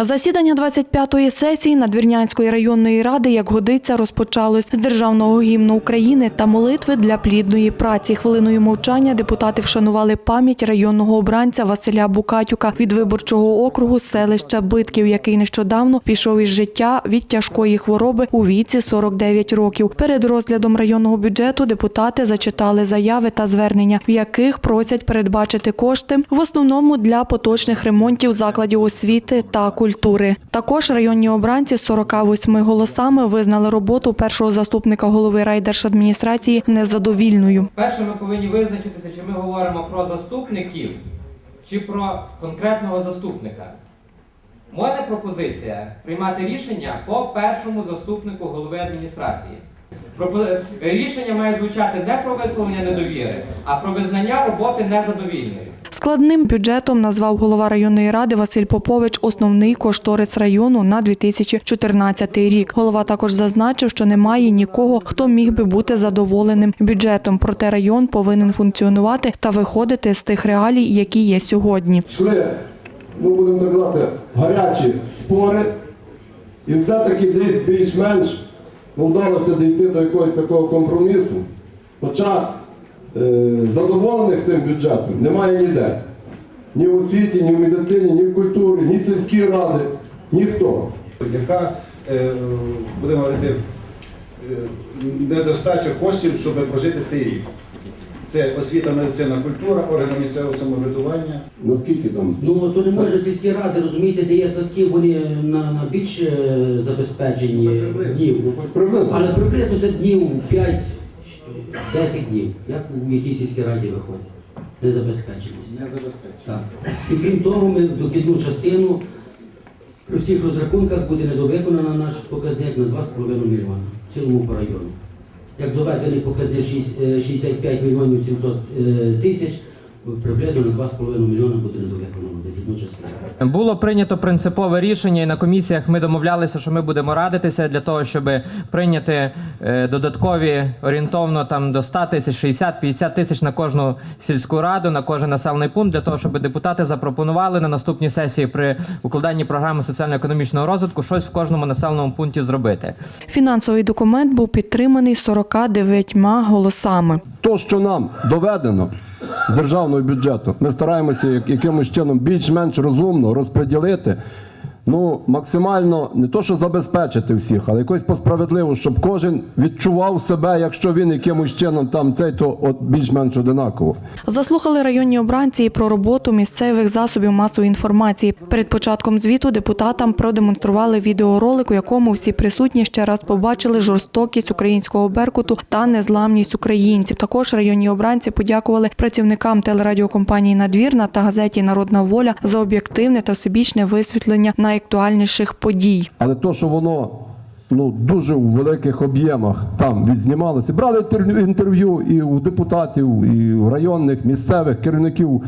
Засідання 25-ї сесії Надвірнянської районної ради, як годиться, розпочалось з державного гімну України та молитви для плідної праці. Хвилиною мовчання депутати вшанували пам'ять районного обранця Василя Букатюка від виборчого округу селища Битків, який нещодавно пішов із життя від тяжкої хвороби у віці 49 років. Перед розглядом районного бюджету депутати зачитали заяви та звернення, в яких просять передбачити кошти в основному для поточних ремонтів закладів освіти та культури. Також районні обранці з 48 голосами визнали роботу першого заступника голови райдержадміністрації незадовільною. Перше, ми повинні визначитися, чи ми говоримо про заступників, чи про конкретного заступника. Моя пропозиція приймати рішення по першому заступнику голови адміністрації. Рішення має звучати не про висловлення недовіри, а про визнання роботи незадовільною. Складним бюджетом назвав голова районної ради Василь Попович основний кошторис району на 2014 рік. Голова також зазначив, що немає нікого, хто міг би бути задоволеним бюджетом. Проте район повинен функціонувати та виходити з тих реалій, які є сьогодні. йшли, ну будемо казати, гарячі спори, і все-таки десь більш-менш вдалося дійти до якогось такого компромісу. Хоча задоволених цим бюджетом немає ніде. Ні в освіті, ні в медицині, ні в культурі, ні сільські ради, ніхто. яка, е, будемо говорити, е, недостача коштів, щоб прожити цей рік. Це освіта, медицина, культура, органи місцевого самоврядування. Наскільки там? Ну то не може сільські ради, розумієте, де є садки, вони на, на більш е, забезпечені днів. Приблизно. Але приблизно це днів 5-10 днів. Як у якій сільській раді виходить? Незабезпеченість. Не забезпечення. Так. І крім того, ми дохідну частину при всіх розрахунках буде недовиконана наш показник на 2,5 мільйона в цілому по району. Як доведений показник е, 65 мільйонів 700 е, тисяч, приблизно на 2,5 мільйона буде недовиконано дохідну частину. Було прийнято принципове рішення, і на комісіях ми домовлялися, що ми будемо радитися для того, щоб прийняти е, додаткові орієнтовно там до 100 тисяч, 60-50 тисяч на кожну сільську раду, на кожен населений пункт, для того, щоб депутати запропонували на наступній сесії при укладанні програми соціально-економічного розвитку щось в кожному населеному пункті зробити. Фінансовий документ був підтриманий 49 голосами. То, що нам доведено з державного бюджету, ми стараємося як- якимось чином більш-менш розумно розподілити. Ну, максимально не то, що забезпечити всіх, але якось по справедливо, щоб кожен відчував себе, якщо він якимось чином там цей, то от більш-менш одинаково. Заслухали районні обранці і про роботу місцевих засобів масової інформації. Перед початком звіту депутатам продемонстрували відеоролик, у якому всі присутні ще раз побачили жорстокість українського беркуту та незламність українців. Також районні обранці подякували працівникам телерадіокомпанії Надвірна та газеті Народна воля за об'єктивне та всебічне висвітлення найактуальніших подій. Але то, що воно ну, дуже у великих об'ємах там відзнімалося, брали інтерв'ю і у депутатів, і у районних, місцевих керівників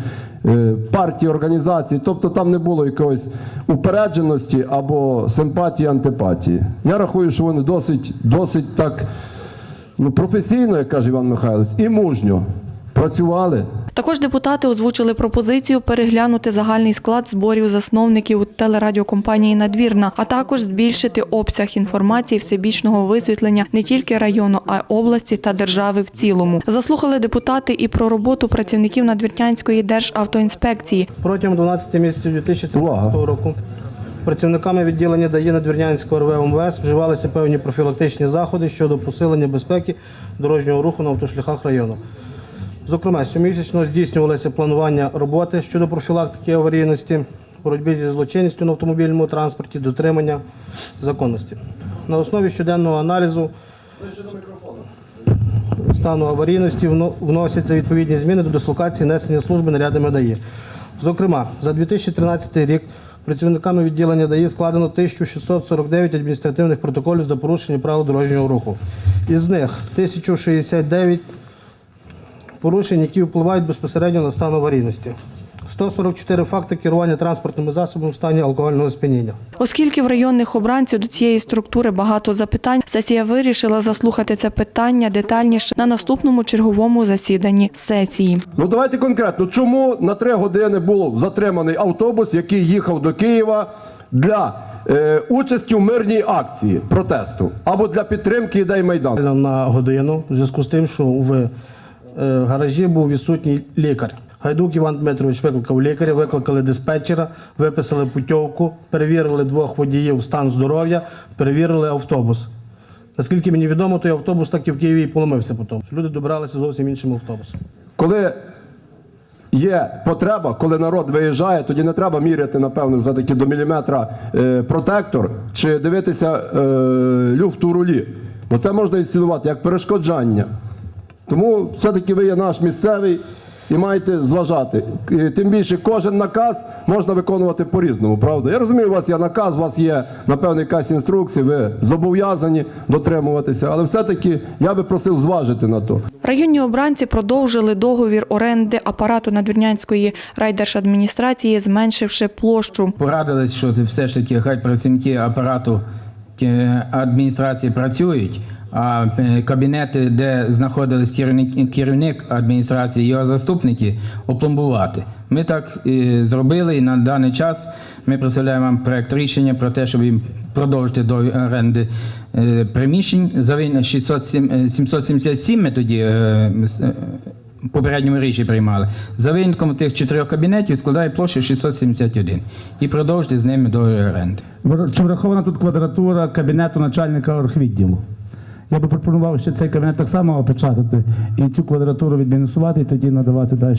е, партій, організацій. Тобто там не було якоїсь упередженості або симпатії, антипатії. Я рахую, що вони досить, досить так ну, професійно, як каже Іван Михайлович, і мужньо працювали. Також депутати озвучили пропозицію переглянути загальний склад зборів засновників телерадіокомпанії Надвірна, а також збільшити обсяг інформації всебічного висвітлення не тільки району, а й області та держави в цілому. Заслухали депутати і про роботу працівників Надвірнянської державтоінспекції. Протягом 12 місяців 2013 Увага. року працівниками відділення ДАІ Надвірнянського РВ МВС вживалися певні профілактичні заходи щодо посилення безпеки дорожнього руху на автошляхах району. Зокрема, щомісячно здійснювалося планування роботи щодо профілактики аварійності, боротьби зі злочинністю на автомобільному транспорті, дотримання законності. На основі щоденного аналізу стану аварійності вно- вносяться відповідні зміни до дислокації несення служби нарядами ДАІ. Зокрема, за 2013 рік працівниками відділення ДАІ складено 1649 адміністративних протоколів за порушення правил дорожнього руху. Із них 1069 порушень, які впливають безпосередньо на стан аварійності. 144 факти керування транспортними засобами в стані алкогольного сп'яніння. Оскільки в районних обранців до цієї структури багато запитань, сесія вирішила заслухати це питання детальніше на наступному черговому засіданні сесії. Ну давайте конкретно, чому на три години був затриманий автобус, який їхав до Києва для е, участі в мирній акції протесту або для підтримки ідей Майдану. на годину в зв'язку з тим, що в е, гаражі був відсутній лікар. Гайдук Іван Дмитрович викликав лікаря, викликали диспетчера, виписали путівку, перевірили двох водіїв стан здоров'я, перевірили автобус. Наскільки мені відомо, той автобус так і в Києві і поломився потім. Люди добиралися зовсім іншим автобусом. Коли є потреба, коли народ виїжджає, тоді не треба міряти, напевно, за таки до міліметра е, протектор чи дивитися е, люфт рулі. Бо це можна інсценувати як перешкоджання. Тому все-таки ви є наш місцевий і маєте зважати. І Тим більше кожен наказ можна виконувати по-різному, правда? Я розумію, у вас є наказ, у вас є, напевно, якась інструкція, ви зобов'язані дотримуватися, але все-таки я би просив зважити на то. Районні обранці продовжили договір оренди апарату надвірнянської райдержадміністрації, зменшивши площу. Порадились, що це все ж таки хай працівники апарату адміністрації працюють, а е, кабінети, де знаходились керівник, керівник адміністрації його заступники, опломбувати. Ми так і зробили, і на даний час ми представляємо вам проект рішення про те, щоб їм продовжити до оренди е, приміщень. За він 607, е, 777 ми тоді е, е, попередньому рішенні приймали. За винятком тих чотирьох кабінетів складає площу 671 і продовжити з ними до оренди. Чи врахована тут квадратура кабінету начальника орхвідділу? Я би пропонував ще цей кабінет так само опечатати і цю квадратуру відмінусувати, і тоді надавати далі